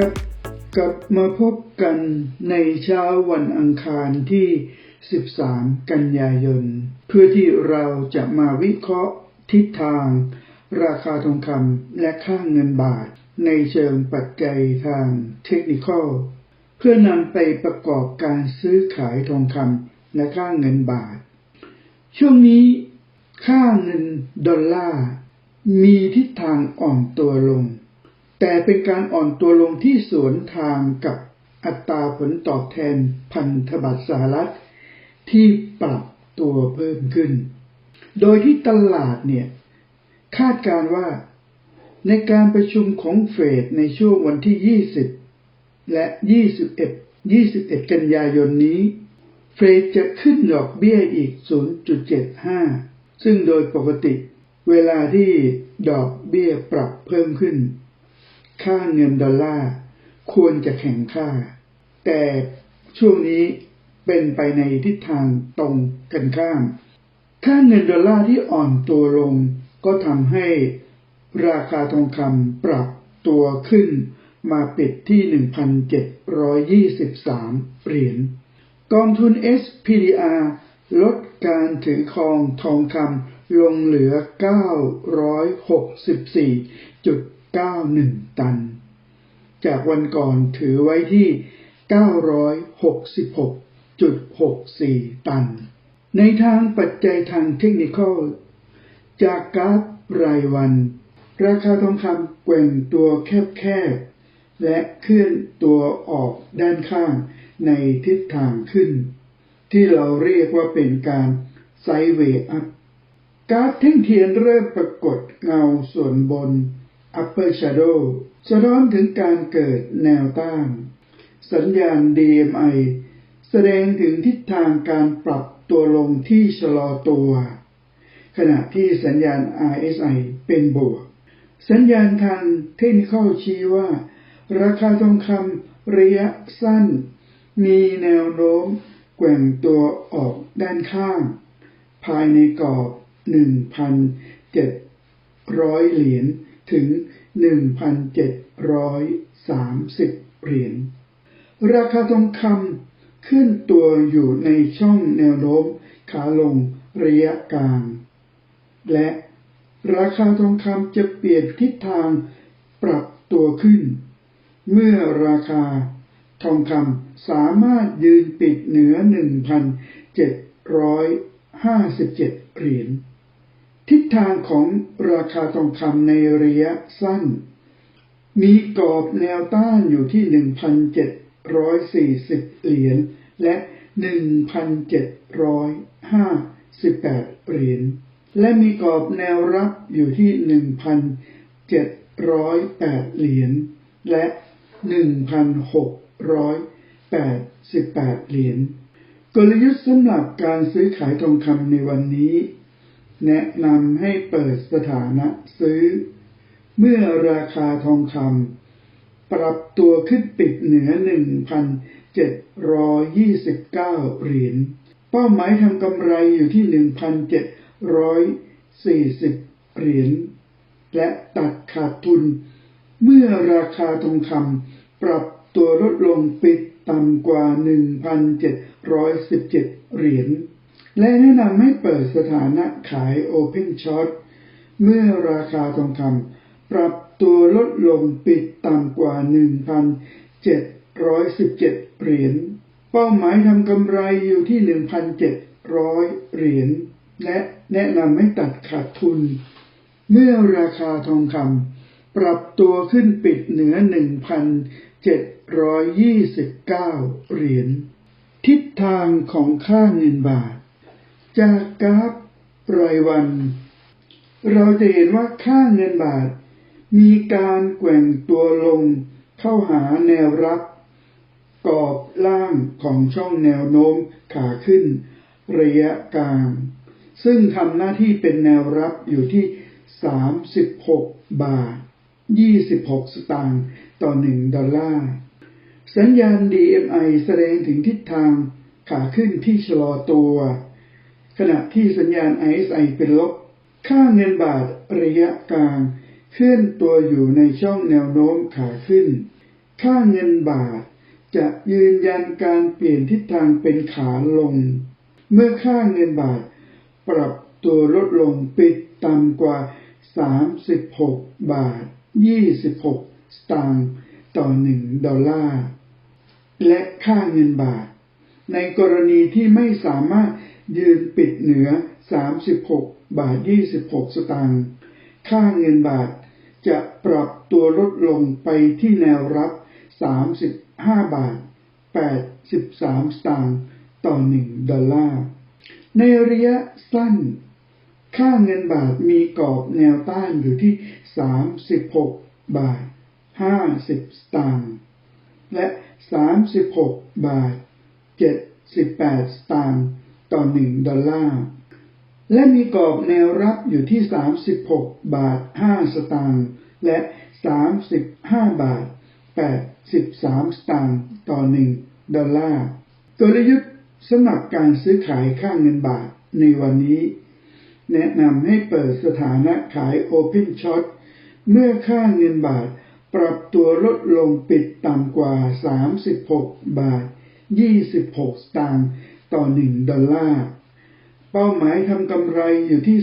ครับ กลับมาพบกันในเช้าวันอังคารที่ 13 กันยายน เพื่อที่เราจะมาวิเคราะห์ทิศทาง ราคาทองคำและค่าเงินบาท ในเชิงปัจจัยทางเทคนิคอลเพื่อนำไปประกอบการซื้อขายทองคำและค่าเงินบาท ช่วงนี้ ค่าเงินดอลลาร์มีทิศทางอ่อนตัวลง แต่เป็นการอ่อนตัวลงที่สวนทางกับอัตราผลตอบแทนพันธบัตรสหรัฐ ที่ปรับตัวเพิ่มขึ้น โดยที่ตลาดเนี่ยคาดการว่าในการประชุมของเฟดในช่วงวันที่ 20 และ 21 21 กันยายนนี้ เฟดจะขึ้นดอกเบี้ยอีก 0.75 ซึ่งโดยปกติเวลาที่ดอกเบี้ยปรับเพิ่มขึ้น ค่าเงินดอลลาร์ควรจะแข็งค่า แต่ช่วงนี้เป็นไปในทิศทางตรงกันข้าม ค่าเงินดอลลาร์ที่อ่อนตัวลง ก็ทำให้ราคาทองคำปรับตัวขึ้นมาปิดที่ 1,723 เหรียญ กองทุน SPDR ลดการถือครองทองคำลงเหลือ 91 ตัน จากวันก่อนถือไว้ที่ 966.64 ตัน ในทางปัจจัยทางเทคนิคจากกราฟรายวัน ราคาทองคำแกว่งตัวแคบๆ และเคลื่อนตัวออกด้านข้างในทิศทางขึ้น ที่เราเรียกว่าเป็นการไซเวอัพกราฟเท่งเทียนเริ่มปรากฏเงาส่วนบน upper shadow สะท้อนถึงการเกิดแนวต้าน สัญญาณ DMI แสดงถึงทิศทางการปรับตัวลงที่ชะลอตัว ขณะที่สัญญาณ RSI เป็นบวก สัญญาณทางเทคนิคชี้ว่า ราคาทองคำระยะสั้น มีแนวโน้มแกว่งตัวออกด้านข้าง ภายในกรอบ 1,700 เหรียญ ถึง 1,730 เหรียญ ราคาทองคำขึ้นตัวอยู่ในช่องแนวโน้มขาลงระยะกลาง และราคาทองคำจะเปลี่ยนทิศทางปรับตัวขึ้น เมื่อราคาทองคำสามารถยืนปิดเหนือ 1,757 เหรียญ ทิศทางของราคาทองคำในระยะสั้น มีกรอบแนวต้านอยู่ที่ 1,740 เหรียญและ 1,758 เหรียญ และมีกรอบแนวรับอยู่ที่ 1,708 เหรียญและ 1,688 เหรียญ กลยุทธ์สำหรับการซื้อขายทองคำในวันนี้ แนะนำให้เปิดสถานะซื้อ เมื่อราคาทองคำปรับตัวขึ้นปิดเหนือ 1,729 เหรียญ เป้าหมายทำกำไรอยู่ที่ 1,740 เหรียญ และตัดขาดทุน เมื่อราคาทองคำปรับตัวลดลงปิดต่ำกว่า 1,717 เหรียญ และแนะนำให้เปิดสถานะขาย Open Short เมื่อราคาทองคำปรับตัวลดลงปิดต่ำกว่า 1,717 เหรียญ เป้าหมายทำกำไรอยู่ที่ 1,700 เหรียญ และแนะนำให้ตัดขาดทุน เมื่อราคาทองคำปรับตัวขึ้นปิดเหนือ 1,729 เหรียญ ทิศทางของค่าเงินบาท จากกราฟรายวัน เราจะเห็นว่าค่าเงินบาท มีการแกว่งตัวลงเข้าหาแนวรับ กรอบล่างของช่องแนวโน้มขาขึ้น ระยะกลาง ซึ่งทำหน้าที่เป็นแนวรับอยู่ที่ 36 บาท 26 สตางค์ต่อ 1 ดอลลาร์ สัญญาณ DMI แสดงถึงทิศทางขาขึ้นที่ชะลอตัว ขณะที่สัญญาณ RSI เป็นลบ ค่าเงินบาทระยะกลางเคลื่อนตัวอยู่ในช่องแนวโน้มขาขึ้น ค่าเงินบาทจะยืนยันการเปลี่ยนทิศทางเป็นขาลง เมื่อค่าเงินบาทปรับตัวลดลงปิดต่ำกว่า 36 บาท 26 สตางค์ต่อ 1 ดอลลาร์ และค่าเงินบาท ในกรณีที่ไม่สามารถ ยืนปิดเหนือ 36 บาท 26 สตางค์ ค่าเงินบาทจะปรับตัวลดลงไปที่แนวรับ 35 บาท 83 สตางค์ต่อ 1 ดอลลาร์ ในระยะสั้น ค่าเงินบาทมีกรอบแนวต้านอยู่ที่ 36 บาท 50 สตางค์ และ 36 บาท 78 สตางค์ ต่อ 1 ดอลลาร์ และมีกรอบแนวรับอยู่ที่ 36 บาท 5 สตางค์และ 35 บาท 83 สตางค์ต่อ 1 ดอลลาร์กลยุทธ์สำหรับการซื้อขายค่าเงินบาทในวันนี้ แนะนำให้เปิดสถานะขาย Open Short เมื่อค่าเงินบาทปรับตัวลดลงปิดต่ำกว่า 36 บาท 26 สตางค์ ต่อ 1 ดอลลาร์ เป้าหมายทำกำไรอยู่ที่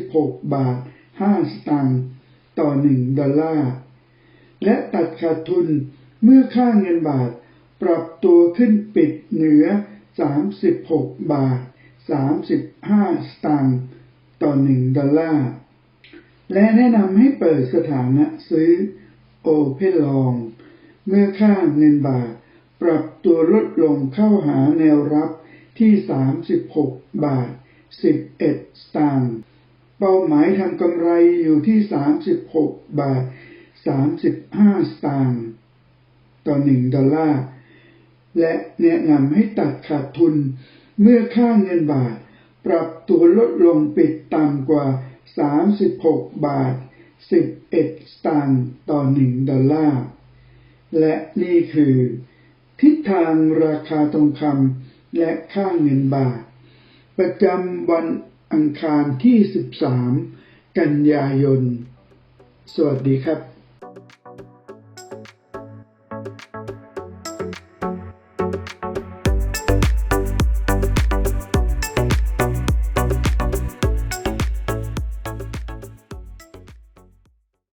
36 บาท 5 สตางค์ต่อ 1 ดอลลาร์ และตัดขาดทุนเมื่อค่าเงินบาทปรับตัวขึ้นปิดเหนือ 36 บาท 35 สตางค์ต่อ 1 ดอลลาร์ และแนะนำให้เปิดสถานะซื้อ Open Long เมื่อค่าเงินบาทปรับตัวลดลงเข้าหาแนวรับ ที่ 36 บาท 11 สตางค์เป้าหมายทำกำไรอยู่ที่ 36 บาท 35 สตางค์ต่อ 1 ดอลลาร์ และแนะนำให้ตัดขาดทุนเมื่อค่าเงินบาท ปรับตัวลดลงปิดต่ำกว่า 36 บาท 11 สตางค์ต่อ 1 ดอลลาร์ และนี่คือ ทิศทางราคาทองคำ และค่าเงินบาท ประจำวันอังคารที่ 13 กันยายน สวัสดีครับ